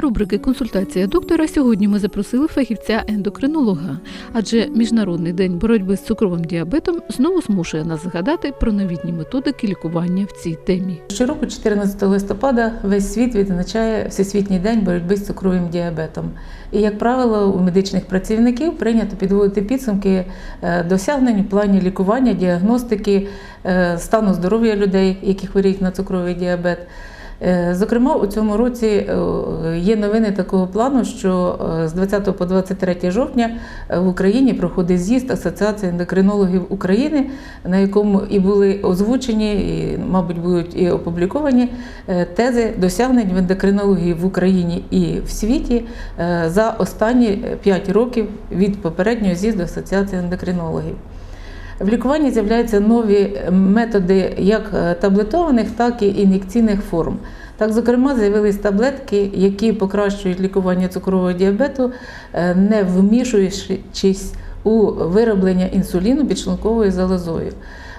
Рубрики Консультація доктора сьогодні ми запросили фахівця-ендокринолога, адже Міжнародний день боротьби з цукровим діабетом знову змушує нас згадати про новітні методики лікування в цій темі. Щороку, 14 листопада, весь світ відзначає Всесвітній день боротьби з цукровим діабетом. І, як правило, у медичних працівників прийнято підводити підсумки е, досягнень в плані лікування, діагностики, е, стану здоров'я людей, які хворіють на цукровий діабет. Е, Зокрема, у цьому році е, є новини такого плану, що е, з 20 по 23 жовтня в Україні проходить з'їзд Асоціації ендокринологів України, на якому і були озвучені, і, мабуть, будуть і опубліковані тези досягнень в ендокринології в Україні і в світі за останні 5 років від попереднього з'їзду Асоціації ендокринологів. В лікуванні з'являються нові методи як таблетованих, так і ін'єкційних форм. Так, зокрема, з'явились таблетки, які покращують лікування цукрового діабету, е, не вмішуючись у вироблення інсуліну підшлунковою залозою.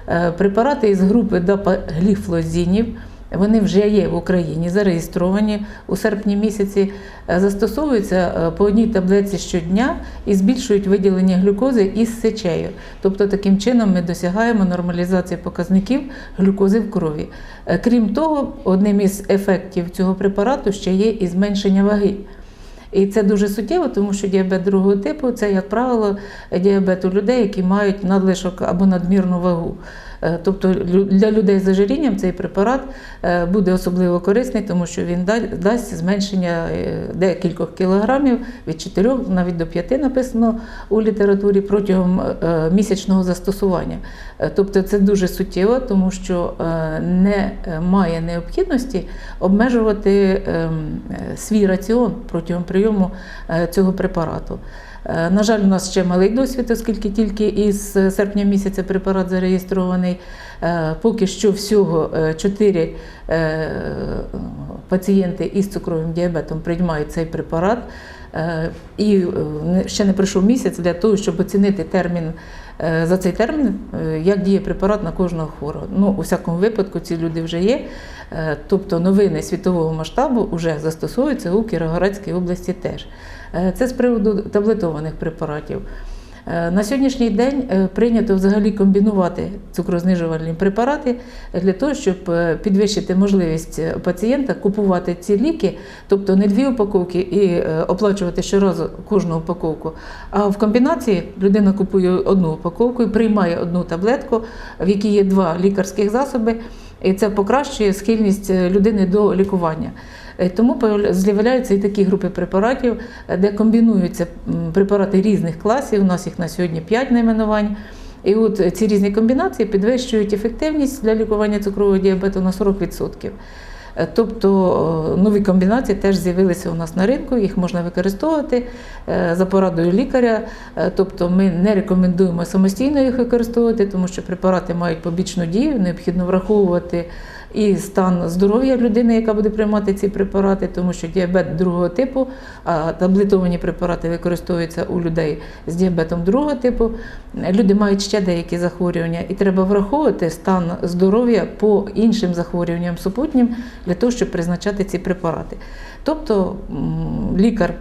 Е, Препарати із групи дапагліфлозінів вони вже є в Україні, зареєстровані у серпні місяці, е, застосовуються е, по одній таблетці щодня і збільшують виділення глюкози із сечею. Тобто таким чином ми досягаємо нормалізації показників глюкози в крові. Е, Крім того, одним із ефектів цього препарату ще є і зменшення ваги. І це дуже суттєво, тому що діабет другого типу це, як правило, діабет у людей, які мають надлишок або надмірну вагу. Е, Тобто для людей з ожирінням цей препарат е, буде особливо корисний, тому що він да- дасть зменшення е, декількох кілограмів від 4 навіть до 5 написано у літературі протягом місячного застосування. Тобто це дуже суттєво, тому що е, не е, має необхідності обмежувати ем, свій раціон протягом прийому цього препарату. Е, На жаль, у нас ще малий досвід, оскільки тільки із серпня місяця препарат зареєстрований. Е, Поки що всього 4 пацієнти із цукровим діабетом приймають цей препарат. Е, І е, ще не пройшов місяць для того, щоб оцінити термін е, за цей термін, е, як діє препарат на кожного хворого. Ну, у всякому випадку, ці люди вже є. Е, Тобто новини світового масштабу вже застосовуються у Кіровоградській області теж. Е, Це з приводу таблетованих препаратів. Е, На сьогоднішній день прийнято взагалі комбінувати цукрознижувальні препарати для того, щоб підвищити можливість пацієнта купувати ці ліки, тобто не дві упаковки і оплачувати щоразу кожну упаковку. А в комбінації людина купує одну упаковку і приймає одну таблетку, в якій є два лікарських засоби, і це покращує схильність е, людини до лікування. Е, Тому з'являються і такі групи препаратів, е, де комбінуються препарати різних класів. У нас їх на сьогодні 5 найменувань. І от ці різні комбінації підвищують ефективність для лікування цукрового діабету на 40%. Е, Тобто е, нові комбінації теж з'явилися у нас на ринку, їх можна використовувати е, за порадою лікаря. Тобто ми не рекомендуємо самостійно їх використовувати, тому що препарати мають побічну дію, необхідно враховувати і стан здоров'я людини, яка буде приймати ці препарати, тому що діабет другого типу, а таблетовані препарати використовуються у людей з діабетом другого типу. Люди мають ще деякі захворювання, і треба враховувати стан здоров'я по іншим захворюванням супутнім для того, щоб призначати ці препарати. Тобто лікар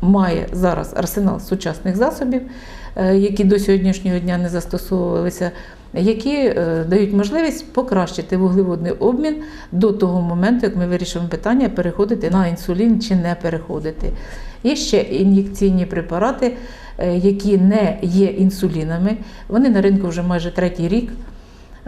має зараз арсенал сучасних засобів, е, які до сьогоднішнього дня не застосовувалися, які е, дають можливість покращити вуглеводний обмін до того моменту, як ми вирішимо питання, переходити на інсулін чи не переходити. Є ще ін'єкційні препарати, е, які не є інсулінами. Вони на ринку вже майже третій рік.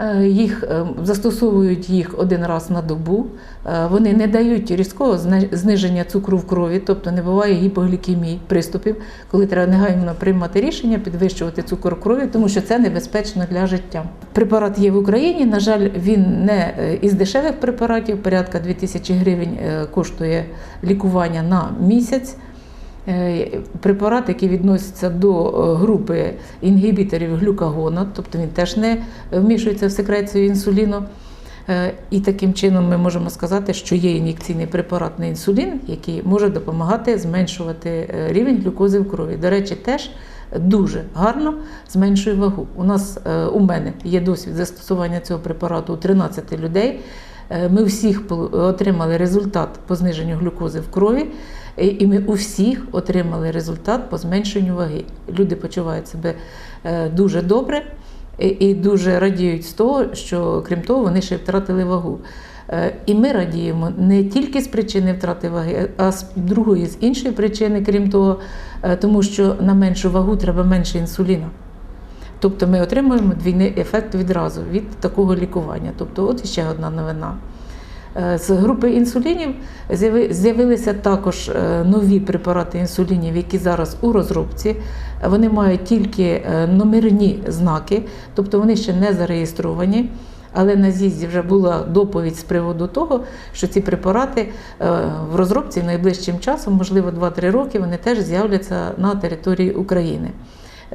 Е, Їх е, застосовують їх один раз на добу. Е, Вони не дають різкого зниження цукру в крові, тобто не буває гіпоглікемії приступів, коли треба негайно приймати рішення підвищувати цукор в крові, тому що це небезпечно для життя. Препарат є в Україні. На жаль, він не із дешевих препаратів, порядка 2000 гривень коштує лікування на місяць. Е, Препарат, який відноситься до е, групи інгібіторів глюкагону, тобто він теж не вмішується в секрецію інсуліну. Е, І таким чином ми можемо сказати, що є ін'єкційний препарат на інсулін, який може допомагати зменшувати рівень глюкози в крові. До речі, теж дуже гарно зменшує вагу. У нас у мене є досвід застосування цього препарату у 13 людей. Ми всіх отримали результат по зниженню глюкози в крові. І ми у всіх отримали результат по зменшенню ваги. Люди почувають себе е, дуже добре і, дуже радіють з того, що крім того, вони ще втратили вагу. Е, І ми радіємо не тільки з причини втрати ваги, а з другої, з іншої причини, крім того, е, тому що на меншу вагу треба менше інсуліна. Тобто ми отримуємо двійний ефект відразу від такого лікування. Тобто, от іще одна новина. Е, З групи інсулінів з'яви- з'явилися також е, нові препарати інсулінів, які зараз у розробці. Вони мають тільки е, номерні знаки, тобто вони ще не зареєстровані. Але на з'їзді вже була доповідь з приводу того, що ці препарати в розробці найближчим часом, можливо, 2-3 роки, вони теж з'являться на території України.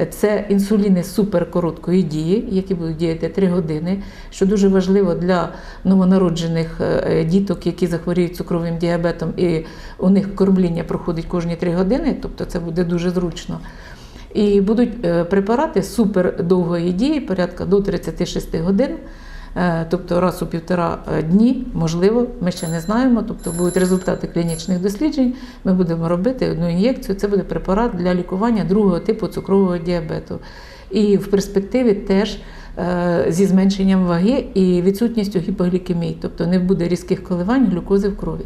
Це інсуліни суперкороткої дії, які будуть діяти 3 години, що дуже важливо для новонароджених е, діток, які захворіють цукровим діабетом, і у них кормління проходить кожні 3 години, тобто це буде дуже зручно. І будуть е, препарати супердовгої дії, порядка до 36 годин. Е, Тобто раз у півтора е, дні, можливо, ми ще не знаємо. Тобто будуть результати клінічних досліджень. Ми будемо робити одну ін'єкцію. Це буде препарат для лікування другого типу цукрового діабету. І в перспективі теж е, зі зменшенням ваги і відсутністю гіпоглікемії, тобто не буде різких коливань глюкози в крові.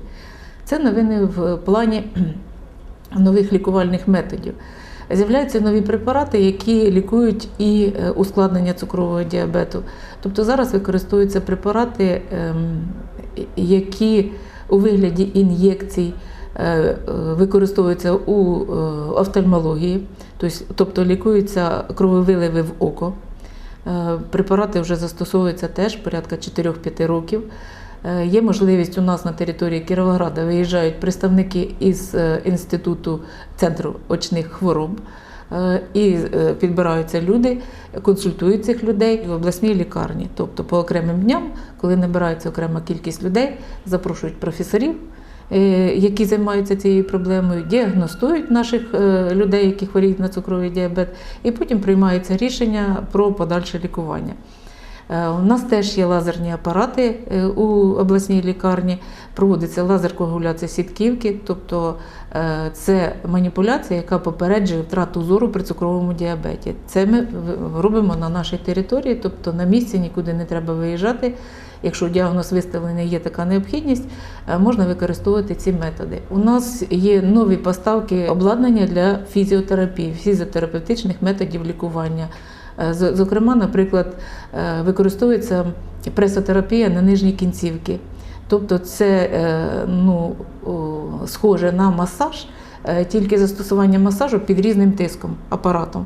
Це новини в плані нових лікувальних методів. З'являються нові препарати, які лікують і е, ускладнення цукрового діабету. Тобто зараз використовуються препарати, ем, які у вигляді ін'єкцій е, використовуються у е, офтальмології, тобто- лікуються крововиливи в око. Препарати вже застосовуються теж порядка 4-5 років. Е, Є можливість у нас на території Кіровограда виїжджають представники із е, інституту центру очних хвороб. е, І підбираються люди, консультують цих людей в обласній лікарні. Тобто по окремим дням, коли набирається окрема кількість людей, запрошують професорів, які займаються цією проблемою, діагностують наших людей, які хворіють на цукровий діабет, і потім приймається рішення про подальше лікування. Е, У нас теж є лазерні апарати е, у обласній лікарні. Проводиться лазер-коагуляція сітківки, тобто е, це маніпуляція, яка попереджує втрату зору при цукровому діабеті. Це ми робимо на нашій території, тобто на місці нікуди не треба виїжджати. Якщо діагноз виставлений, є така необхідність, можна використовувати ці методи. У нас є нові поставки обладнання для фізіотерапії, фізіотерапевтичних методів лікування. Е, Зокрема, наприклад, е, використовується пресотерапія на нижні кінцівки. Тобто це е, ну, схоже на масаж, тільки застосування масажу під різним тиском, апаратом.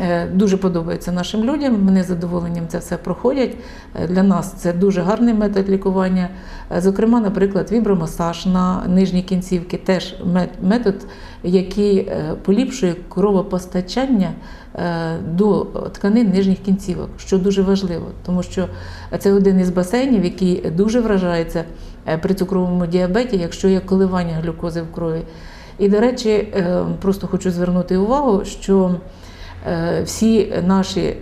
Е, Дуже подобається нашим людям. Вони з задоволенням це все проходять. Е, Для нас це дуже гарний метод лікування. Е, Зокрема, наприклад, вібромасаж на нижні кінцівки теж метод, який поліпшує кровопостачання до тканин нижніх кінцівок, що дуже важливо, тому що це один із басейнів, який дуже вражається при цукровому діабеті, якщо є коливання глюкози в крові. І, до речі, просто хочу звернути увагу, що всі наші е,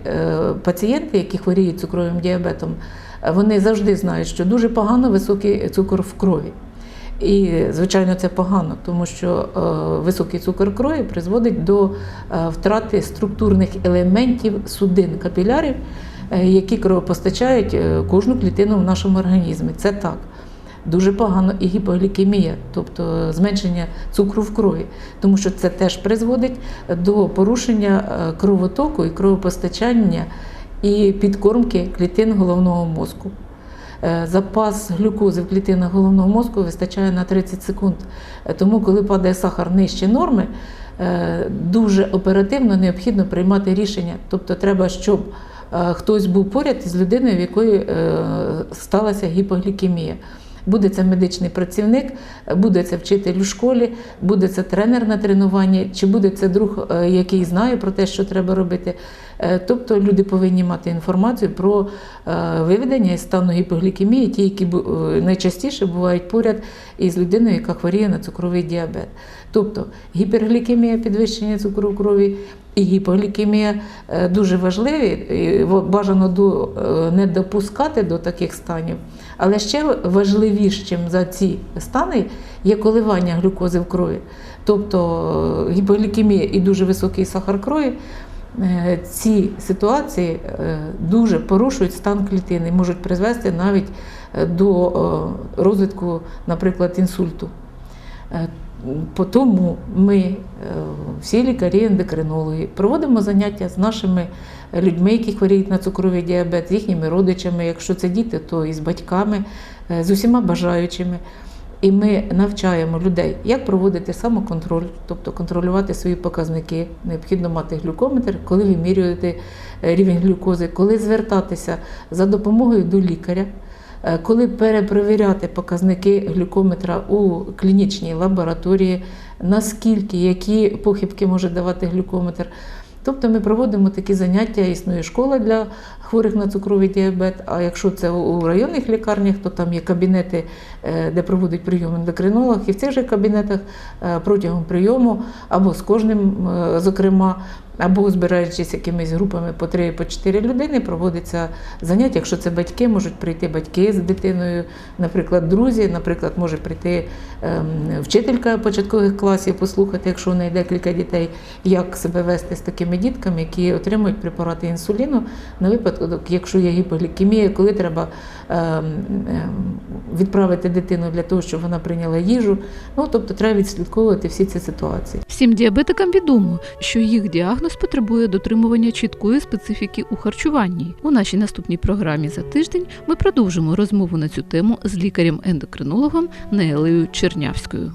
пацієнти, які хворіють цукровим діабетом, е, вони завжди знають, що дуже погано високий цукор в крові. І, звичайно, це погано, тому що е, високий цукор крові призводить до е, втрати структурних елементів судин капілярів, е, які кровопостачають е, кожну клітину в нашому організмі. Це так. Дуже погано і гіпоглікемія, тобто зменшення цукру в крові, тому що це теж призводить до порушення е, кровотоку і кровопостачання і підкормки клітин головного мозку. Е, Запас глюкози в клітинах головного мозку вистачає на 30 секунд. Е, Тому, коли падає сахар нижче норми, е, дуже оперативно необхідно приймати рішення. Тобто, треба, щоб е, хтось був поряд із людиною, в якої е, сталася гіпоглікемія. Буде це медичний працівник, буде це вчитель у школі, буде це тренер на тренуванні, чи буде це друг, е, який знає про те, що треба робити. Е, Тобто люди повинні мати інформацію про е, виведення із стану гіпоглікемії, ті, які найчастіше бувають поряд із людиною, яка хворіє на цукровий діабет. Тобто гіперглікемія, підвищення цукру крові і гіпоглікемія дуже важливі. і Бажано не допускати до таких станів. Але ще важливішим за ці стани є коливання глюкози в крові. Тобто гіполікемія і дуже високий сахар крові. е, Ці ситуації е, дуже порушують стан клітини, можуть призвести навіть е, до е, розвитку, наприклад, інсульту. По Тому ми, е, всі лікарі-ендокринологи, проводимо заняття з нашими людьми, які хворіють на цукровий діабет, з їхніми родичами. Якщо це діти, то і з батьками, е, з усіма бажаючими. І ми навчаємо людей, як проводити самоконтроль, тобто контролювати свої показники. Необхідно мати глюкометр, коли вимірюєте е, рівень глюкози, коли звертатися за допомогою до лікаря. Е, Коли перепровіряти показники глюкометра у клінічній лабораторії, наскільки які похибки може давати глюкометр. Тобто ми проводимо такі заняття, існує школа для хворих на цукровий діабет. А якщо це у районних лікарнях, то там є кабінети, е, де проводять прийом ендокринолог, і в цих же кабінетах е, протягом прийому або з кожним, е, зокрема, або збираючись якимись групами по 3 по 4 людини, проводиться заняття. Якщо це батьки, можуть прийти батьки з дитиною, наприклад, друзі, наприклад, може прийти ем, вчителька початкових класів, послухати, якщо у неї декілька дітей, як себе вести з такими дітками, які отримують препарати інсуліну на випадок, якщо є гіпоглікемія, коли треба ем, ем, відправити дитину для того, щоб вона прийняла їжу. Ну тобто треба відслідковувати всі ці ситуації. Всім діабетикам відомо, що їх діагноз потребує дотримування чіткої специфіки у харчуванні. У нашій наступній програмі за тиждень ми продовжимо розмову на цю тему з лікарем-ендокринологом Неелею Чернявською.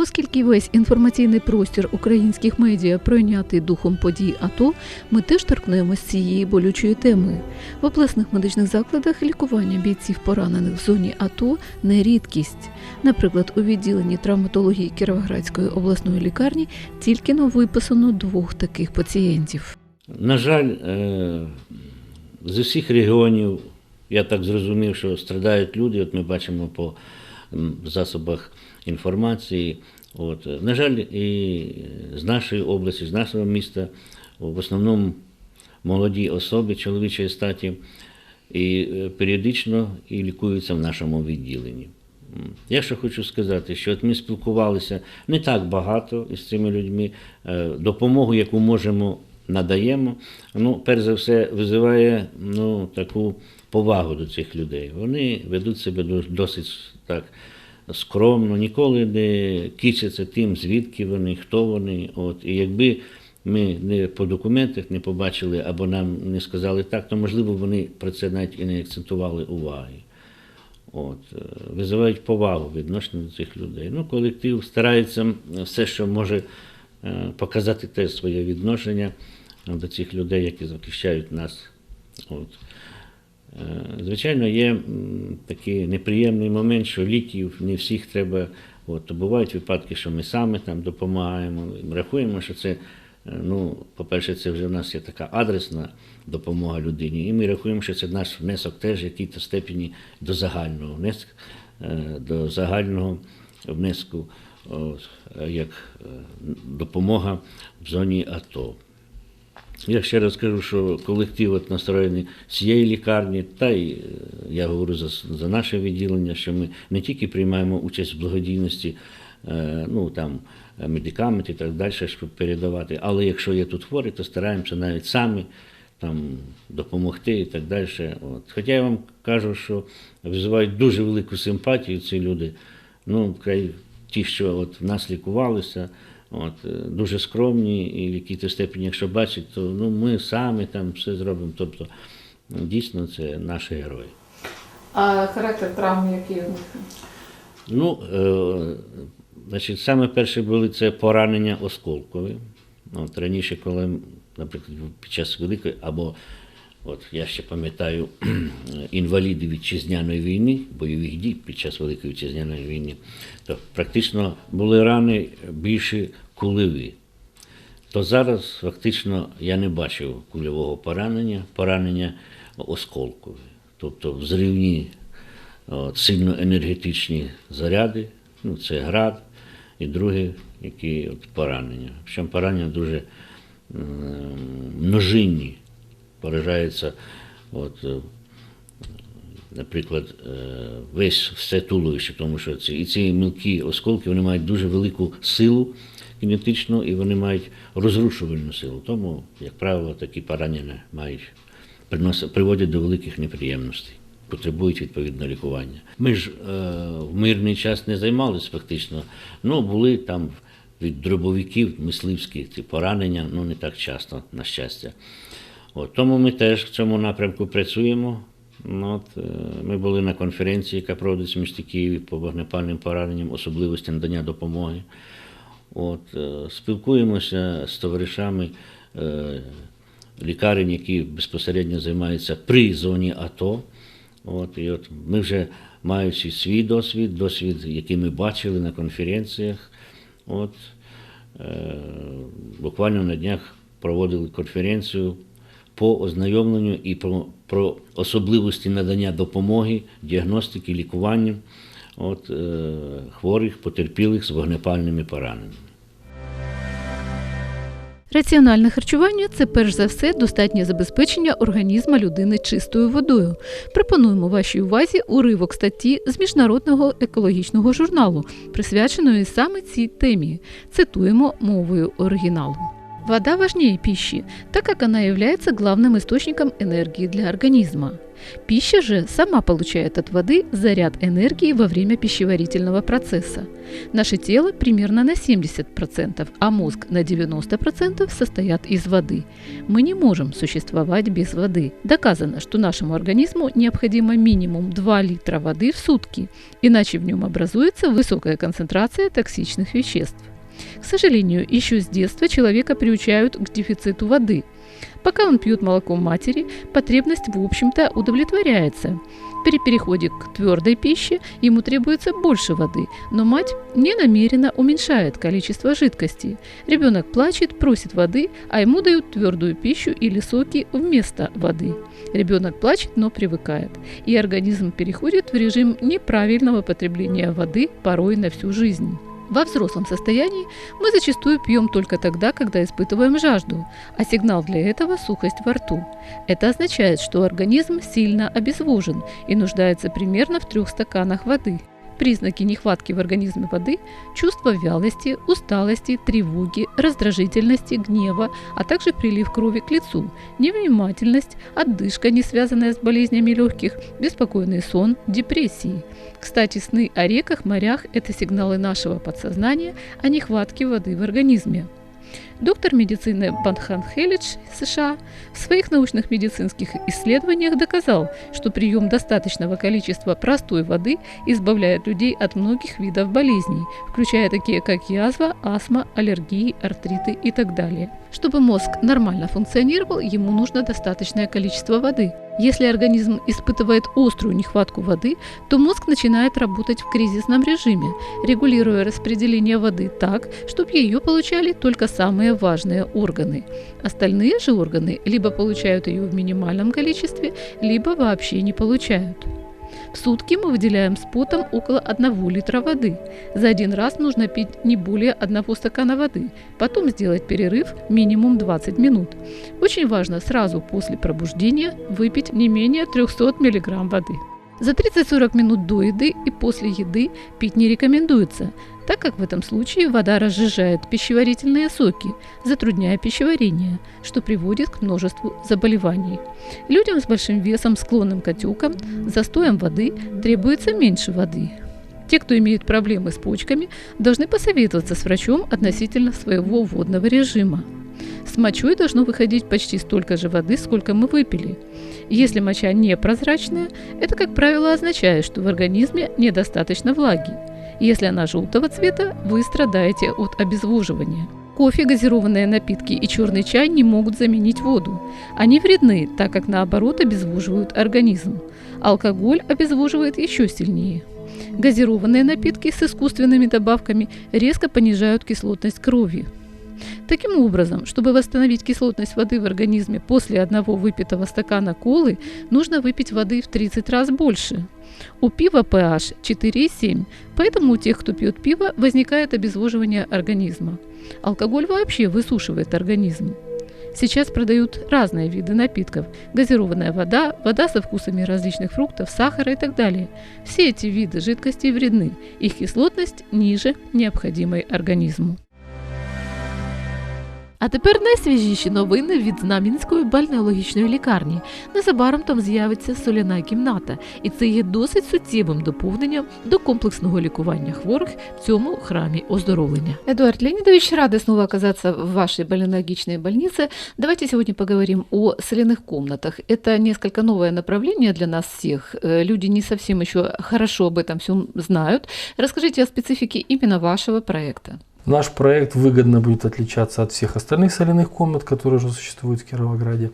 Оскільки весь інформаційний простір українських медіа пройнятий духом подій АТО, ми теж торкнемось цієї болючої теми. В обласних медичних закладах лікування бійців поранених в зоні АТО не рідкість. Наприклад, у відділенні травматології Кіровоградської обласної лікарні тільки но виписано двох таких пацієнтів. На жаль, е, з усіх регіонів, я так зрозумів, що страдають люди, от ми бачимо по засобах інформації. От. На жаль, і з нашої області, з нашого міста, в основному молоді особи чоловічої статі, і е, періодично і лікуються в нашому відділенні. Я що хочу сказати, що от ми спілкувалися не так багато із цими людьми. Е, Допомогу, яку можемо, надаємо. Ну, перш за все, визиває ну, таку повагу до цих людей. Вони ведуть себе дос- досить так скромно, ніколи не кичаться тим, звідки вони, хто вони. От. І якби ми не по документах не побачили або нам не сказали так, то можливо вони про це навіть і не акцентували уваги. От, е, визивають повагу відносно до цих людей. Ну, колектив старається все, що може е, показати теж своє відношення до цих людей, які захищають нас. От. Е, Звичайно, є такий неприємний момент, що ліків не всіх треба. От, бувають випадки, що ми саме там допомагаємо. Рахуємо, що це, е, ну, по-перше, це вже в нас є така адресна допомога людині, і ми рахуємо, що це наш внесок теж в якій-то степені до загального внеску, е, до загального внеску як допомога в зоні АТО. Я ще раз кажу, що колектив от настроєний цієї лікарні, та й е, я говорю за, за наше відділення, що ми не тільки приймаємо участь в благодійності, е, ну там медикаменти і так далі, щоб передавати, але якщо є тут хворі, то стараємося навіть самі там допомогти і так далі. От. Хоча я вам кажу, що визивають дуже велику симпатію ці люди. Ну, край ті, що от в нас лікувалися, от, е, дуже скромні, і в якій-то степені, якщо бачать, то ну, ми самі там все зробимо. Тобто, ну, дійсно, це наші герої. А характер травм, який у них? Ну, е, значить, саме перше були це поранення осколкові. От, раніше, коли, наприклад, під час Великої, або от я ще пам'ятаю інваліди вітчизняної війни, бойових дій під час Великої вітчизняної війни, то практично були рани більше кулеві. То зараз фактично я не бачив кульового поранення, поранення осколкові, тобто взривні от, сильно енергетичні заряди, ну, це град, і друге, які от поранення. Причому поранення дуже множинні, поражаються, от, е, наприклад, е, весь все туловище, тому що ці, і ці мілкі осколки вони мають дуже велику силу кінетичну і вони мають розрушувальну силу. Тому, як правило, такі поранення мають приводять до великих неприємностей, потребують відповідно лікування. Ми ж е, в мирний час не займалися фактично, ну були там від дробовиків мисливські ці поранення, ну не так часто, на щастя. От, тому ми теж в цьому напрямку працюємо. Ну, От, е, ми були на конференції, яка проводиться в місті Києві по вогнепальним пораненням, особливості надання допомоги. От, е, спілкуємося з товаришами е, лікарень, які безпосередньо займаються при зоні АТО. От, і от ми вже маючи свій досвід, досвід, який ми бачили на конференціях. От, е, буквально на днях проводили конференцію по ознайомленню і про, про особливості надання допомоги, діагностики, лікування от, е, хворих, потерпілих з вогнепальними пораненнями. Раціональне харчування це перш за все достатнє забезпечення організма людини чистою водою. Пропонуємо вашій увазі уривок статті з міжнародного екологічного журналу, присвяченої саме цій темі. Цитуємо мовою оригіналу. Вода важнее пищи, так как она является главным источником энергии для организма. Пища же сама получает от воды заряд энергии во время пищеварительного процесса. Наше тело примерно на 70%, а мозг на 90% состоят из воды. Мы не можем существовать без воды. Доказано, что нашему организму необходимо минимум 2 литра воды в сутки, иначе в нем образуется высокая концентрация токсичных веществ. К сожалению, еще с детства человека приучают к дефициту воды. Пока он пьет молоко матери, потребность в общем-то удовлетворяется. При переходе к твердой пище ему требуется больше воды, но мать не намеренно уменьшает количество жидкости. Ребенок плачет, просит воды, а ему дают твердую пищу или соки вместо воды. Ребенок плачет, но привыкает, и организм переходит в режим неправильного потребления воды порой на всю жизнь. Во взрослом состоянии мы зачастую пьем только тогда, когда испытываем жажду, а сигнал для этого – сухость во рту. Это означает, что организм сильно обезвожен и нуждается примерно в трех стаканах воды. Признаки нехватки в организме воды – чувство вялости, усталости, тревоги, раздражительности, гнева, а также прилив крови к лицу, невнимательность, отдышка, не связанная с болезнями легких, беспокойный сон, депрессии. Кстати, сны о реках, морях – это сигналы нашего подсознания о нехватке воды в организме. Доктор медицины Банхан Хелидж, США, в своих научных медицинских исследованиях доказал, что прием достаточного количества простой воды избавляет людей от многих видов болезней, включая такие как язва, астма, аллергии, артриты и так далее. Чтобы мозг нормально функционировал, ему нужно достаточное количество воды. Если организм испытывает острую нехватку воды, то мозг начинает работать в кризисном режиме, регулируя распределение воды так, чтобы ее получали только самые важные органы. Остальные же органы либо получают ее в минимальном количестве, либо вообще не получают. В сутки мы выделяем с потом около 1 литра воды. За один раз нужно пить не более одного стакана воды, потом сделать перерыв минимум 20 минут. Очень важно сразу после пробуждения выпить не менее 300 мг воды. За 30-40 минут до еды и после еды пить не рекомендуется, так как в этом случае вода разжижает пищеварительные соки, затрудняя пищеварение, что приводит к множеству заболеваний. Людям с большим весом, склонным к отекам, застоем воды требуется меньше воды. Те, кто имеет проблемы с почками, должны посоветоваться с врачом относительно своего водного режима. С мочой должно выходить почти столько же воды, сколько мы выпили. Если моча непрозрачная, это, как правило, означает, что в организме недостаточно влаги. Если она желтого цвета, вы страдаете от обезвоживания. Кофе, газированные напитки и черный чай не могут заменить воду. Они вредны, так как наоборот обезвоживают организм. Алкоголь обезвоживает еще сильнее. Газированные напитки с искусственными добавками резко понижают кислотность крови. Таким образом, чтобы восстановить кислотность воды в организме после одного выпитого стакана колы, нужно выпить воды в 30 раз больше. У пива pH 4,7, поэтому у тех, кто пьет пиво, возникает обезвоживание организма. Алкоголь вообще высушивает организм. Сейчас продают разные виды напитков. Газированная вода, вода со вкусами различных фруктов, сахара и так далее. Все эти виды жидкостей вредны. Их кислотность ниже необходимой організму. А тепер найсвіжіші новини від Знам'янської бальнеологічної лікарні. Незабаром там з'явиться соляна кімната, і це є досить суттєвим доповненням до комплексного лікування хворих в цьому храмі оздоровлення. Эдуард Леонидович, рады снова оказаться в вашей бальнеологичной больнице. Давайте сегодня поговорим о соляных комнатах. Это несколько новое направление для нас всех. Э, Люди не совсем еще хорошо об этом всем знают. Расскажите о специфике именно вашего проекта. Наш проект выгодно будет отличаться от всех остальных соляных комнат, которые уже существуют в Кировограде,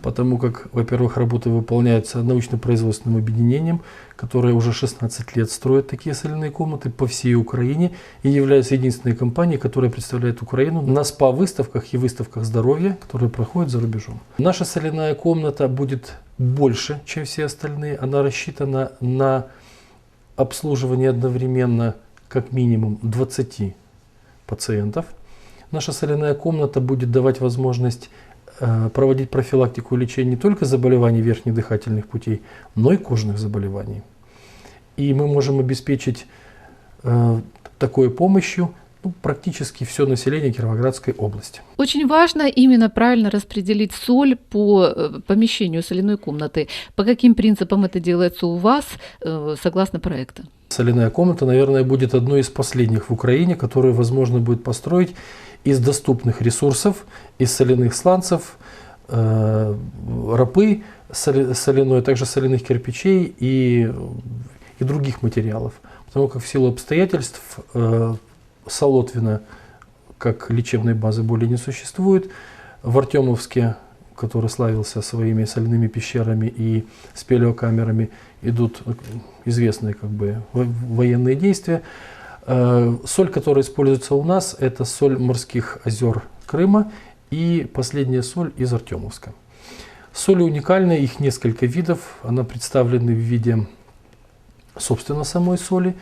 потому как, во-первых, работы выполняются научно-производственным объединением, которое уже 16 лет строит такие соляные комнаты по всей Украине и является единственной компанией, которая представляет Украину на СПА-выставках и выставках здоровья, которые проходят за рубежом. Наша соляная комната будет больше, чем все остальные. Она рассчитана на обслуживание одновременно как минимум 20 пациентов. Наша соляная комната будет давать возможность э, проводить профилактику и лечение не только заболеваний верхних дыхательных путей, но и кожных заболеваний. И мы можем обеспечить э, такой помощью ну, практически все население Кировоградской области. Очень важно именно правильно распределить соль по э, помещению соляной комнаты. По каким принципам это делается у вас, э, согласно проекта? Соляная комната, наверное, будет одной из последних в Украине, которую возможно будет построить из доступных ресурсов, из соляных сланцев, э, рапы соля- соляной, а также соляных кирпичей и, и других материалов. Потому как в силу обстоятельств Солотвина как лечебной базы более не существует. В Артемовске, который славился своими соляными пещерами и спелеокамерами, идут известные как бы во- военные действия. Э, Соль, которая используется у нас, это соль морских озер Крыма и последняя соль из Артемовска. Соли уникальные, их несколько видов. Она представлена в виде, собственно, самой соли,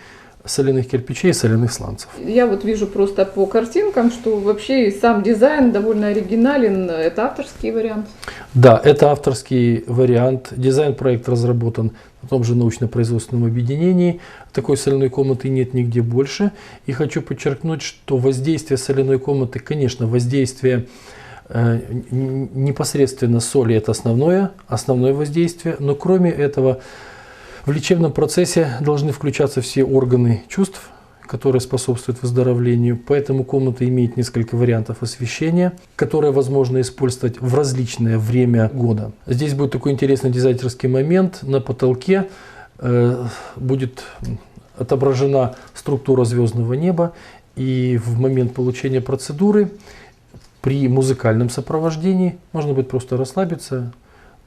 соляных кирпичей и соляных сланцев. Я вот вижу просто по картинкам, что вообще сам дизайн довольно оригинален. Это авторский вариант. Да, это авторский вариант. Дизайн-проект разработан на том же научно-производственном объединении. Такой соляной комнаты нет нигде больше. И хочу подчеркнуть, что воздействие соляной комнаты, конечно, воздействие э, непосредственно соли это основное, основное воздействие, но кроме этого в лечебном процессе должны включаться все органы чувств, которые способствуют выздоровлению. Поэтому комната имеет несколько вариантов освещения, которые возможно использовать в различное время года. Здесь будет такой интересный дизайнерский момент. На потолке э, будет отображена структура звездного неба. И в момент получения процедуры при музыкальном сопровождении можно будет просто расслабиться,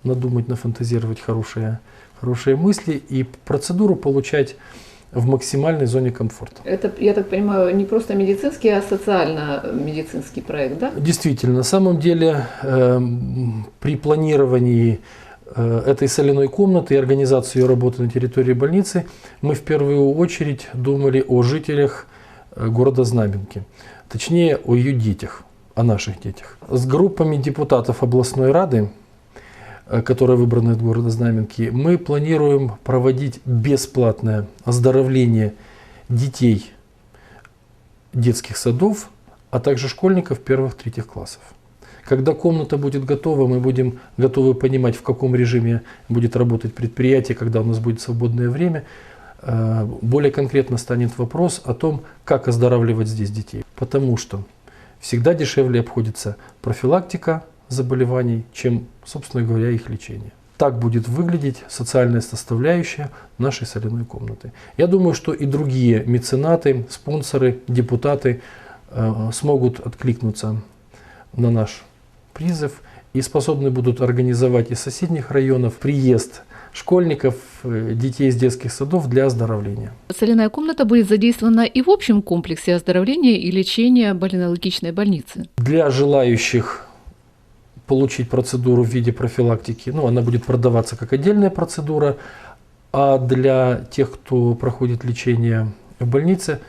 надумать, нафантазировать хорошие, хорошие мысли и процедуру получать в максимальной зоне комфорта. Это, я так понимаю, не просто медицинский, а социально-медицинский проект, да? Действительно, на самом деле эм, при планировании э, этой соляной комнаты и организации ее работы на территории больницы мы в первую очередь думали о жителях э, города Знаменки, точнее о ее детях, о наших детях. С группами депутатов областной рады, э, которые выбраны от города Знаменки, мы планируем проводить бесплатное оздоровление детей детских садов, а также школьников первых-третьих классов. Когда комната будет готова, мы будем готовы понимать, в каком режиме будет работать предприятие, когда у нас будет свободное время. Э, Более конкретно станет вопрос о том, как оздоравливать здесь детей. Потому что всегда дешевле обходится профилактика заболеваний, чем, собственно говоря, их лечение. Так будет выглядеть социальная составляющая нашей соляной комнаты. Я думаю, что и другие меценаты, спонсоры, депутаты э, смогут откликнуться на наш призыв и способны будут организовать из соседних районов приезд школьников, э, детей из детских садов для оздоровления. Соляная комната будет задействована и в общем комплексе оздоровления и лечения больнологичной больницы. Для желающих получить процедуру в виде профилактики, ну, она будет продаваться как отдельная процедура, а для тех, кто проходит лечение в больнице,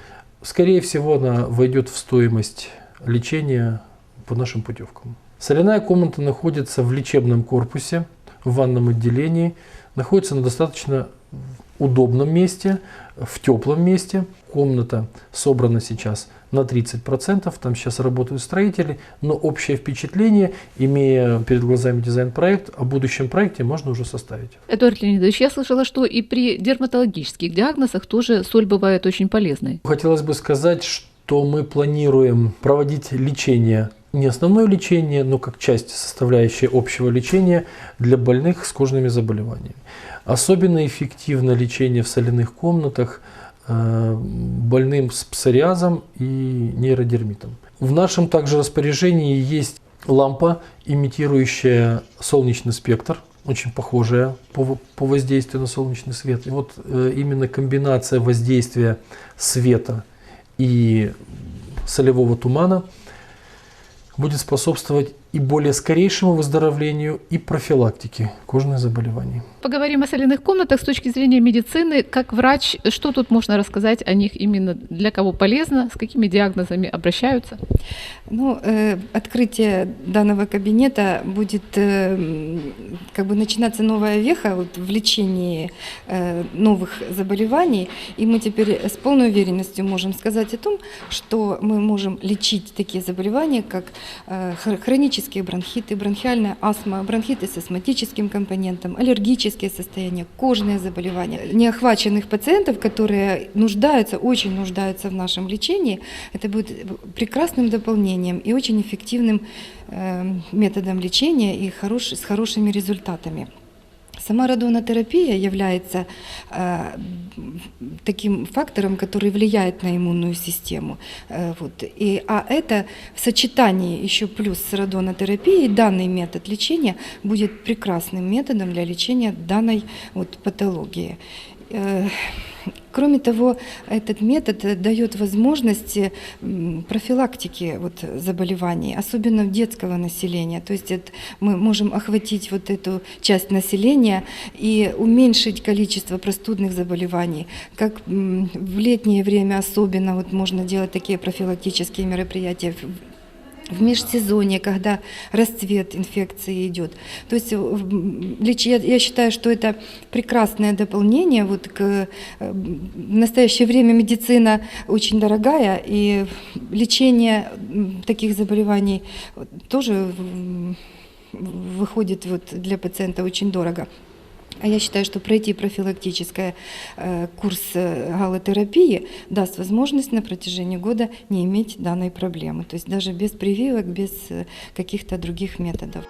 скорее всего, она войдет в стоимость лечения по нашим путевкам. Соляная комната находится в лечебном корпусе, в ванном отделении, находится на достаточно удобном месте, в теплом месте. Комната собрана сейчас на 30%, там сейчас работают строители, но общее впечатление, имея перед глазами дизайн-проект, о будущем проекте можно уже составить. Эдуард Леонидович, я слышала, что и при дерматологических диагнозах тоже соль бывает очень полезной. Хотелось бы сказать, что мы планируем проводить лечение, не основное лечение, но как часть составляющая общего лечения для больных с кожными заболеваниями. Особенно эффективно лечение в соляных комнатах э, больным с псориазом и нейродермитом. В нашем также распоряжении есть лампа, имитирующая солнечный спектр, очень похожая по, воздействию на солнечный свет. И вот э, именно комбинация воздействия света и солевого тумана будет способствовать и более скорейшему выздоровлению и профилактике кожных заболеваний. Поговорим о соляных комнатах с точки зрения медицины. Как врач, что тут можно рассказать о них именно для кого полезно, с какими диагнозами обращаются? Ну, э, открытие данного кабинета будет э, как бы начинаться новая веха вот, в лечении э, новых заболеваний, и мы теперь с полной уверенностью можем сказать о том, что мы можем лечить такие заболевания, как э, хр- хронические бронхиты, бронхиальная астма, бронхиты с астматическим компонентом, аллергические состояния, кожные заболевания. Неохваченных пациентов, которые нуждаются, очень нуждаются в нашем лечении, это будет прекрасным дополнением и очень эффективным э, методом лечения и хорош, с хорошими результатами. Сама радонотерапия является э, таким фактором, который влияет на иммунную систему. Э, вот. И, а это в сочетании еще плюс с радонотерапией, данный метод лечения будет прекрасным методом для лечения данной вот, патологии. Э, Кроме того, этот метод э, дает возможности м, профилактики вот заболеваний, особенно у детского населения. То есть это мы можем охватить вот эту часть населения и уменьшить количество простудных заболеваний. Как м, в летнее время особенно вот можно делать такие профилактические мероприятия в- в межсезонье, когда расцвет инфекции идет. То есть э, в- леч- я, я считаю, что это прекрасное дополнение. Вот к, э, в настоящее время медицина очень дорогая, и лечение м, таких заболеваний тоже м, выходит вот для пациента очень дорого. А я считаю, что пройти профилактический э, курс э, галотерапии даст возможность на протяжении года не иметь данной проблемы. То есть даже без прививок, без э, каких-то других методов.